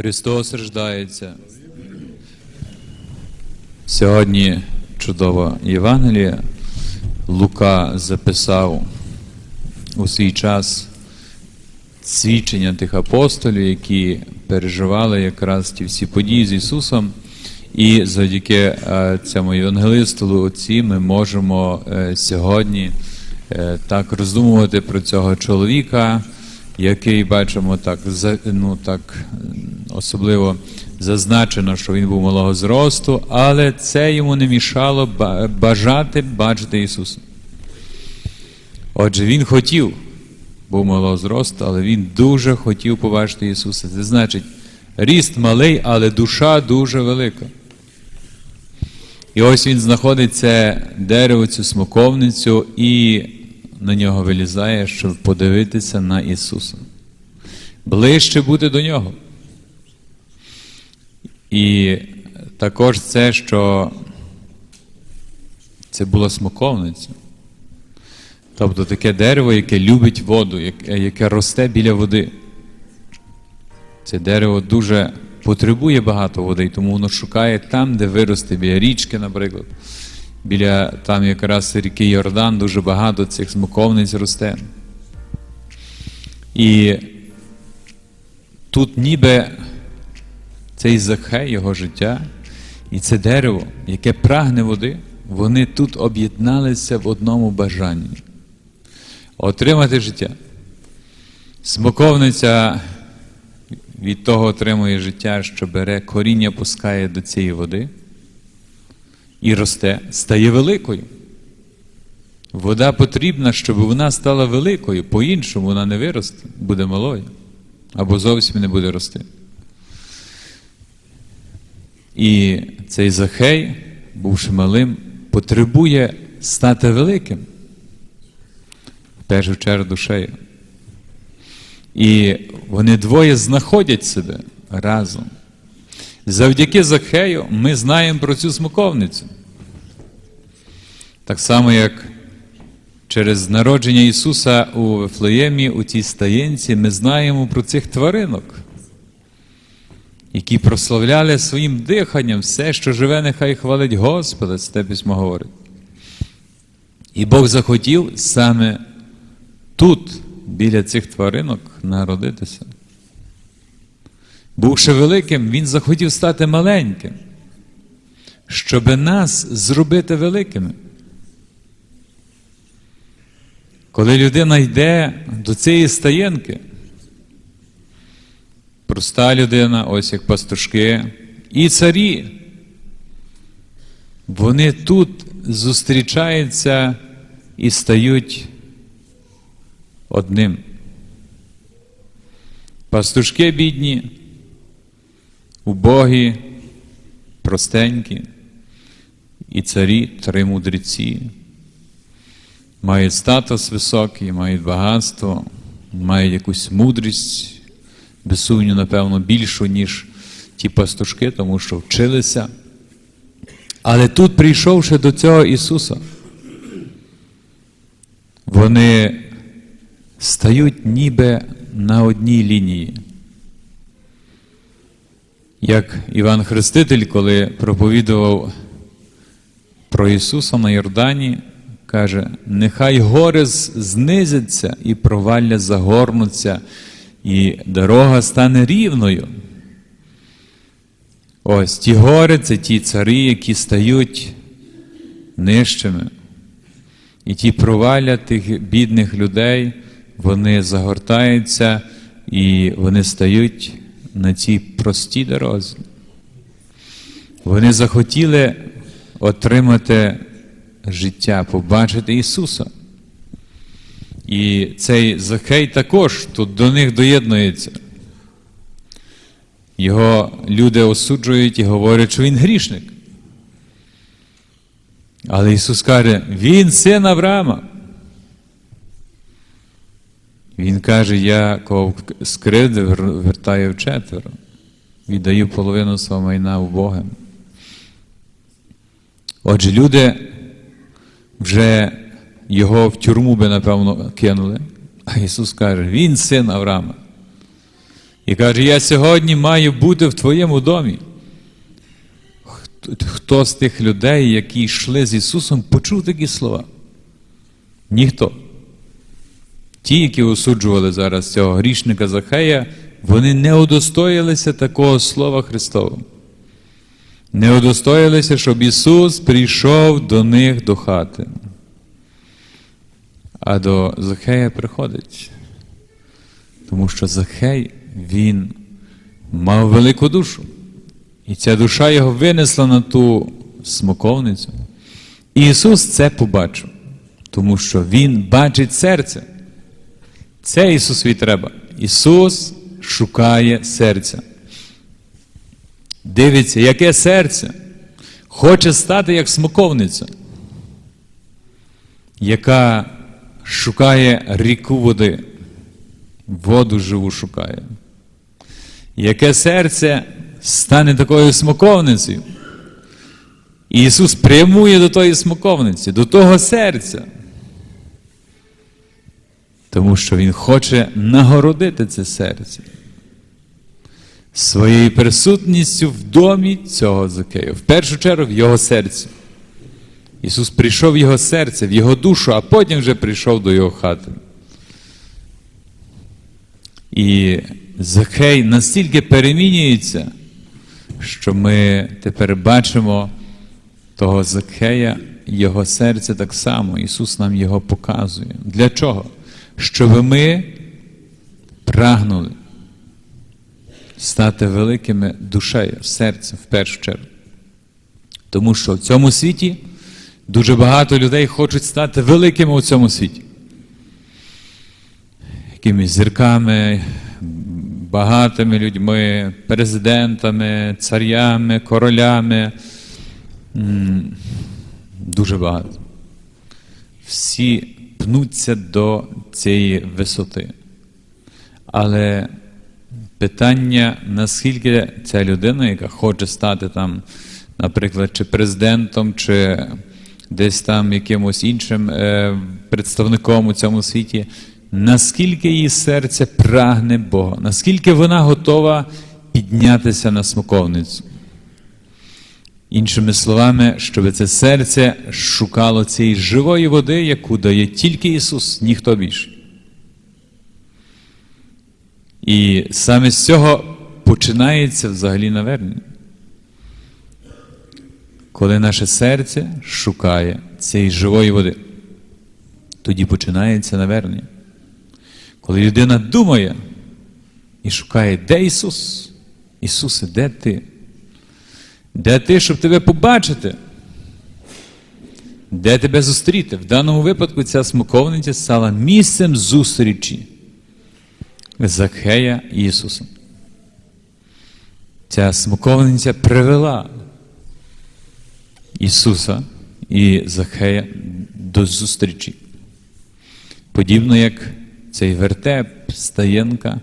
Христос рождається. Сьогодні чудова Євангелія. Лука записав у свій час свідчення тих апостолів, які переживали якраз ті всі події з Ісусом. І завдяки е, цьому євангелисту отці ми можемо е, сьогодні е, так роздумувати про цього чоловіка, який бачимо так, ну, так особливо зазначено, що він був малого зросту, але це йому не мішало бажати бачити Ісуса. Отже, він хотів, був малого зросту, але він дуже хотів побачити Ісуса. Це значить, ріст малий, але душа дуже велика. І ось він знаходить це дерево, цю смоковницю, і на нього вилізає, щоб подивитися на Ісуса. Ближче бути до нього. І також це, що це була смоковниця. Тобто таке дерево, яке любить воду, яке, яке росте біля води. Це дерево дуже потребує багато води, тому воно шукає там, де виросте, біля річки, наприклад. Біля там якраз ріки Йордан дуже багато цих смоковниць росте. І тут ніби цей Захей, його життя, і це дерево, яке прагне води, вони тут об'єдналися в одному бажанні отримати життя. Смоковниця від того отримує життя, що бере коріння, пускає до цієї води і росте, стає великою. Вода потрібна, щоб вона стала великою, по-іншому вона не виросте, буде малою або зовсім не буде рости. І цей Захей, бувши малим, потребує стати великим в першу чергу душею. І вони двоє знаходять себе разом. Завдяки Захею ми знаємо про цю смоковницю. Так само, як через народження Ісуса у Вифлеємі, у тій стаєнці, ми знаємо про цих тваринок, які прославляли своїм диханням все, що живе, нехай хвалить Господа, це те письмо говорить. І Бог захотів саме тут, біля цих тваринок, народитися. Бувши великим, він захотів стати маленьким, щоб нас зробити великими. Коли людина йде до цієї стаєнки, проста людина, ось як пастушки, і царі, вони тут зустрічаються і стають одним. Пастушки бідні, убогі, простенькі, і царі три мудреці. Мають статус високий, мають багатство, мають якусь мудрість, без сумніву, напевно, більшу, ніж ті пастушки, тому що вчилися. Але тут, прийшовши до цього Ісуса, вони стають ніби на одній лінії. Як Іван Хреститель, коли проповідував про Ісуса на Йордані, каже: нехай гори знизяться і провалля загорнуться, і дорога стане рівною. Ось ті гори це ті цари, які стають нижчими. І ті провалля тих бідних людей, вони загортаються і вони стають на цій простій дорозі. Вони захотіли отримати життя, побачити Ісуса. І цей Захей також тут до них доєднується. Його люди осуджують і говорять, що він грішник. Але Ісус каже, Він син Авраама. Він каже, я кого скривдив, вер- вертаю вчетверо. Віддаю половину свого майна у Бога. Отже, люди вже його в тюрму би, напевно, кинули. А Ісус каже, Він син Авраама. І каже: Я сьогодні маю бути в твоєму домі. Хто- з тих людей, які йшли з Ісусом, почув такі слова? Ніхто. Ті, які осуджували зараз цього грішника Захея, вони не удостоїлися такого слова Христового. Не удостоїлися, щоб Ісус прийшов до них до хати. А до Захея приходить. Тому що Захей, він мав велику душу. І ця душа його винесла на ту смоковницю. І Ісус це побачив, тому що Він бачить серце. Це Ісусові треба. Ісус шукає серця. Дивиться, яке серце хоче стати як смоковниця, яка шукає ріку води, воду живу шукає. Яке серце стане такою смоковницею. І Ісус прямує до тої смоковниці, до того серця. Тому що Він хоче нагородити це серце своєю присутністю в домі цього Закея. В першу чергу в його серці. Ісус прийшов в його серце, в його душу, а потім вже прийшов до його хати. І Закей настільки перемінюється, що ми тепер бачимо того Закея, його серце так само. Ісус нам його показує. Для чого? Щоб ми прагнули стати великими душею, серцем в першу чергу. Тому що в цьому світі дуже багато людей хочуть стати великими у цьому світі. Якимись зірками, багатими людьми, президентами, царями, королями. Дуже багато. Всі пнуться до цієї висоти. Але питання, наскільки ця людина, яка хоче стати там, наприклад, чи президентом, чи десь там якимось іншим е, представником у цьому світі, наскільки її серце прагне Бога, наскільки вона готова піднятися на смоковницю. Іншими словами, щоб це серце шукало цієї живої води, яку дає тільки Ісус, ніхто більше. І саме з цього починається взагалі навернення. Коли наше серце шукає цієї живої води, тоді починається навернення. Коли людина думає і шукає, де Ісус? Ісусе, де ти? Де ти, щоб тебе побачити? Де тебе зустріти? В даному випадку ця смоковниця стала місцем зустрічі Закхея Ісуса. Ця смоковниця привела Ісуса і Захея до зустрічі. Подібно як цей вертеп, стаєнка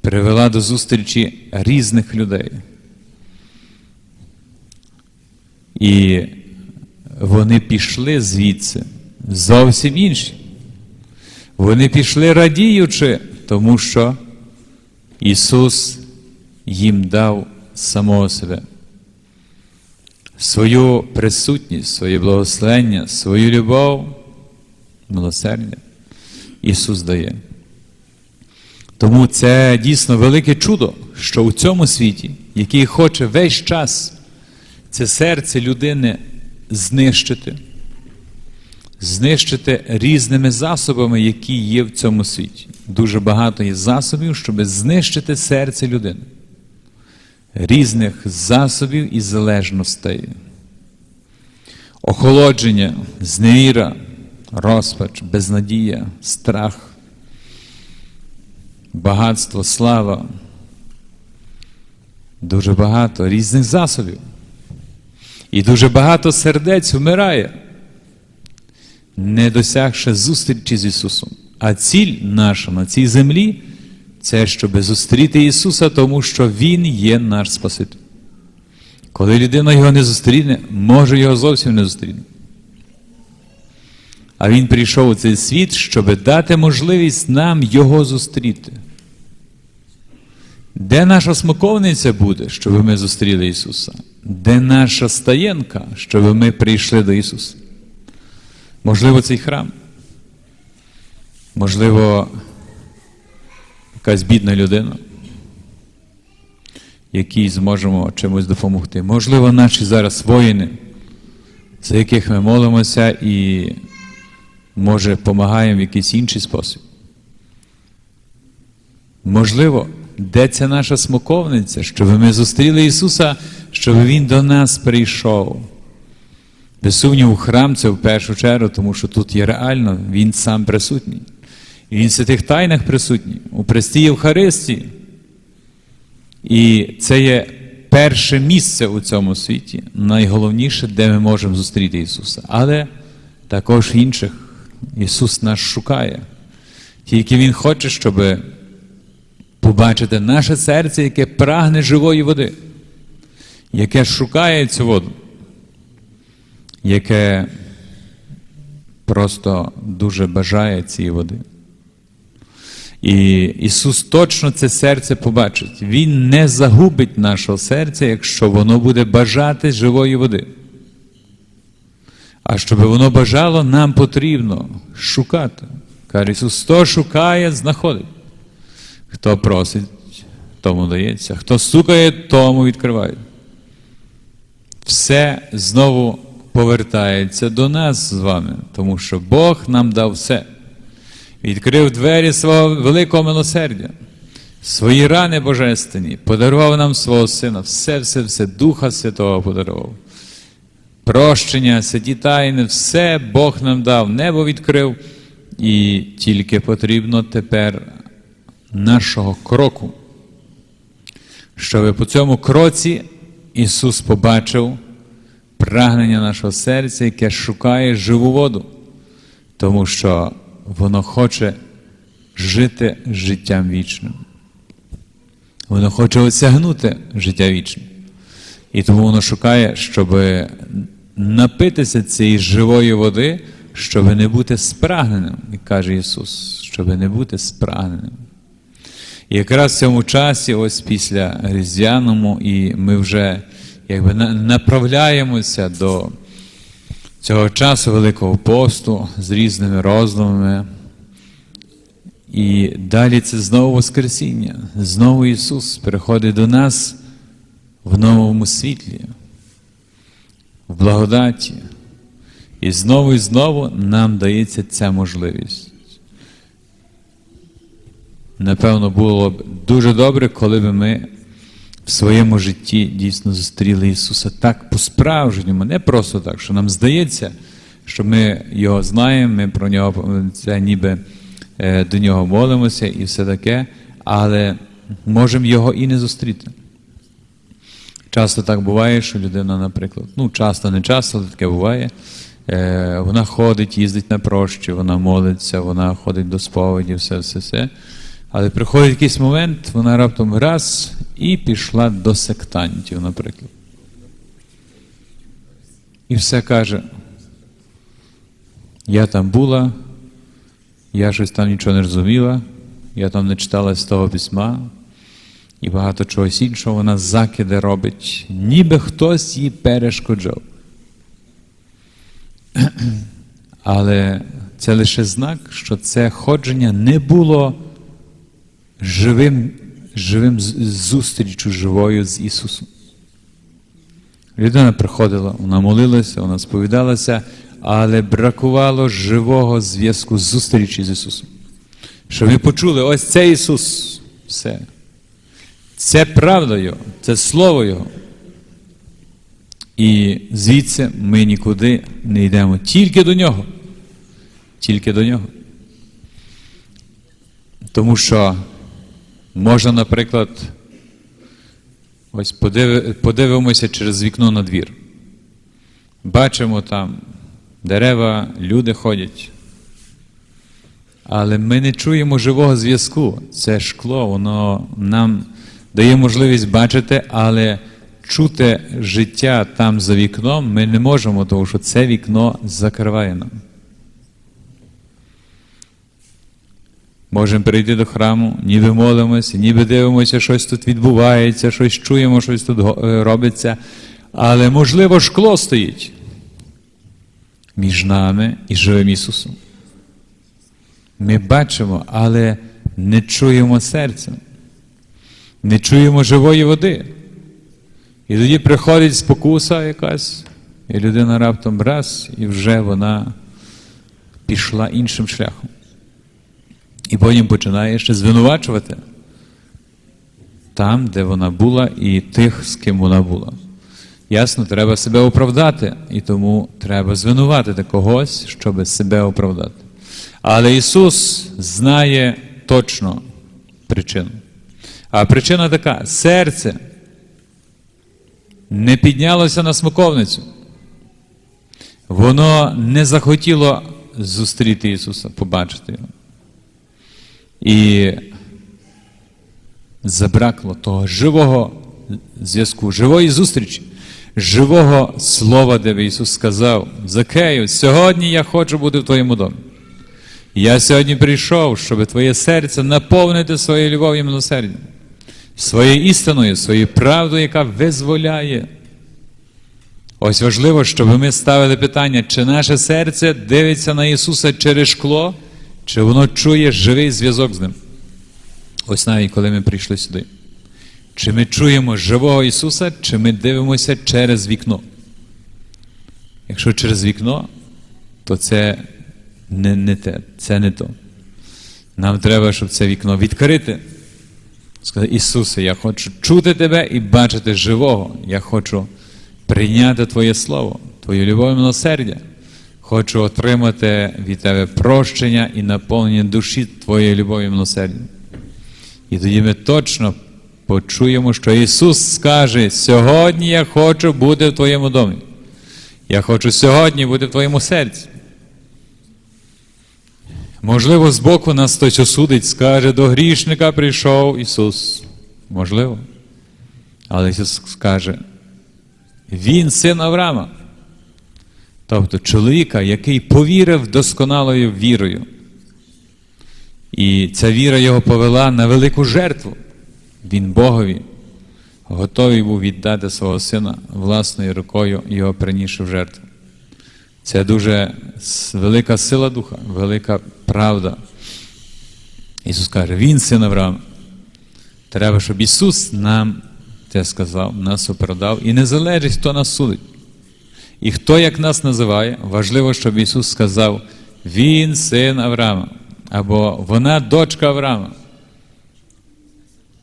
привела до зустрічі різних людей. І вони пішли звідси зовсім інші. Вони пішли радіючи, тому що Ісус їм дав самого себе. Свою присутність, своє благословення, свою любов, милосердя Ісус дає. Тому це дійсно велике чудо, що у цьому світі, який хоче весь час це серце людини знищити, знищити різними засобами, які є в цьому світі. Дуже багато є засобів, щоб знищити серце людини. Різних засобів і залежностей. Охолодження, зневіра, розпач, безнадія, страх, багатство, слава. Дуже багато різних засобів. І дуже багато сердець вмирає, не досягши зустрічі з Ісусом. А ціль наша на цій землі це щоб зустріти Ісуса, тому що Він є наш Спаситель. Коли людина його не зустріне, може його зовсім не зустріне. А Він прийшов у цей світ, щоб дати можливість нам Його зустріти. Де наша смоковниця буде, щоб ми зустріли Ісуса? Де наша стаєнка, щоб ми прийшли до Ісуса? Можливо, цей храм. Можливо, якась бідна людина, якій зможемо чимось допомогти. Можливо, наші зараз воїни, за яких ми молимося і, може, допомагаємо в якийсь інший спосіб. Можливо, де ця наша смоковниця, щоб ми зустріли Ісуса, щоб Він до нас прийшов. Без сумніву, храм це в першу чергу, тому що тут є реально, Він сам присутній. І Він в святих тайнах присутній, у престі Євхаристії. І це є перше місце у цьому світі, найголовніше, де ми можемо зустріти Ісуса. Але також інших Ісус нас шукає. Тільки Він хоче, щоб побачити наше серце, яке прагне живої води, яке шукає цю воду, яке просто дуже бажає цієї води. І Ісус точно це серце побачить. Він не загубить нашого серця, якщо воно буде бажати живої води. А щоб воно бажало, нам потрібно шукати. Каже Ісус, хто шукає, знаходить. Хто просить, тому дається. Хто стукає, тому відкриває. Все знову повертається до нас з вами, тому що Бог нам дав все. Відкрив двері свого великого милосердя, свої рани божественні, подарував нам свого Сина, все, все, все, Духа Святого подарував. Прощення, святі тайни, все Бог нам дав, небо відкрив, і тільки потрібно тепер нашого кроку. Щоб по цьому кроці Ісус побачив прагнення нашого серця, яке шукає живу воду, тому що воно хоче жити життям вічним. Воно хоче осягнути життя вічне. І тому воно шукає, щоб напитися цієї живої води, щоб не бути спрагненим, як каже Ісус, щоб не бути спрагненим. І якраз в цьому часі, ось після Різдвяному, і ми вже якби направляємося до цього часу Великого посту з різними роздумами. І далі це знову Воскресіння. Знову Ісус приходить до нас в новому світлі, в благодаті. І знову і знову нам дається ця можливість. Напевно, було б дуже добре, коли б ми в своєму житті дійсно зустріли Ісуса так по-справжньому, не просто так, що нам здається, що ми Його знаємо, ми про нього це ніби е, до нього молимося і все таке, але можемо його і не зустріти. Часто так буває, що людина, наприклад, ну часто, не часто, але таке буває. Е, Вона ходить, їздить на прощі, вона молиться, вона ходить до сповіді, все, все, все. Але приходить якийсь момент, вона раптом раз і пішла до сектантів, наприклад. І все каже: я там була, я щось там нічого не розуміла, я там не читала з того письма, і багато чогось іншого вона закиди робить, ніби хтось їй перешкоджав. Але це лише знак, що це ходження не було живим, живим зустрічю живою з Ісусом. Людина приходила, вона молилася, вона сповідалася, але бракувало живого зв'язку зустрічі з Ісусом. Щоб ви почули, ось це Ісус. Все. Це правда Його, це Слово Його. І звідси ми нікуди не йдемо. Тільки до нього. Тільки до нього. Тому що можна, наприклад, ось подив... подивимося через вікно на двір. Бачимо там дерева, люди ходять. Але ми не чуємо живого зв'язку. Це шкло, воно нам дає можливість бачити, але чути життя там за вікном ми не можемо, тому що це вікно закриває нам. Можемо прийти до храму, ніби молимося, ніби дивимося, щось тут відбувається, щось чуємо, щось тут е, робиться. Але, можливо, шкло стоїть між нами і живим Ісусом. Ми бачимо, але не чуємо серцем, не чуємо живої води. І тоді приходить спокуса якась, і людина раптом раз, і вже вона пішла іншим шляхом. І потім починає ще звинувачувати там, де вона була, і тих, з ким вона була. Ясно, треба себе оправдати, і тому треба звинуватити когось, щоб себе оправдати. Але Ісус знає точно причину. А причина така: серце не піднялося на смоковницю. Воно не захотіло зустріти Ісуса, побачити Його. І забракло того живого зв'язку, живої зустрічі, живого слова, де Ісус сказав: Закею, сьогодні я хочу бути в твоєму домі. Я сьогодні прийшов, щоб твоє серце наповнити своєю любов'ю і милосердям, своєю істиною, своєю правдою, яка визволяє. Ось важливо, щоб ми ставили питання, чи наше серце дивиться на Ісуса через шкло, чи воно чує живий зв'язок з Ним. Ось навіть коли ми прийшли сюди. Чи ми чуємо живого Ісуса, чи ми дивимося через вікно? Якщо через вікно, то це не, не те, це не то. Нам треба, щоб це вікно відкрити. Сказати, Ісусе, я хочу чути Тебе і бачити живого. Я хочу прийняти Твоє Слово, Твою любов і милосердя. Хочу отримати від Тебе прощення і наповнення душі Твоєї любові і милосердя. І тоді ми точно почуємо, що Ісус скаже: сьогодні я хочу бути в Твоєму домі. Я хочу сьогодні бути в Твоєму серці. Можливо, збоку нас хтось осудить, скаже, до грішника прийшов Ісус. Можливо. Але Ісус скаже, Він син Авраама. Тобто чоловіка, який повірив досконалою вірою. І ця віра його повела на велику жертву. Він Богові готовий був віддати свого сина власною рукою, його принісши в жертву. Це дуже велика сила духа, велика правда. Ісус каже, Він син Авраама. Треба, щоб Ісус нам це сказав, нас оправдав. І не залежить, хто нас судить. І хто як нас називає, важливо, щоб Ісус сказав, Він син Авраама, або вона дочка Авраама.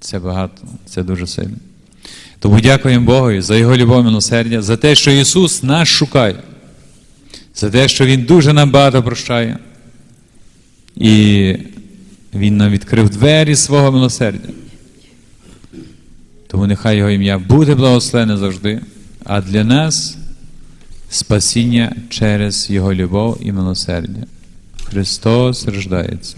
Це багато, це дуже сильно. Тому дякуємо Богу за Його любов милосердя, за те, що Ісус нас шукає, за те, що Він дуже нам багато прощає. І Він нам відкрив двері свого милосердя. Тому нехай Його ім'я буде благословене завжди, а для нас спасіння через Його любов і милосердя. Христос рождається.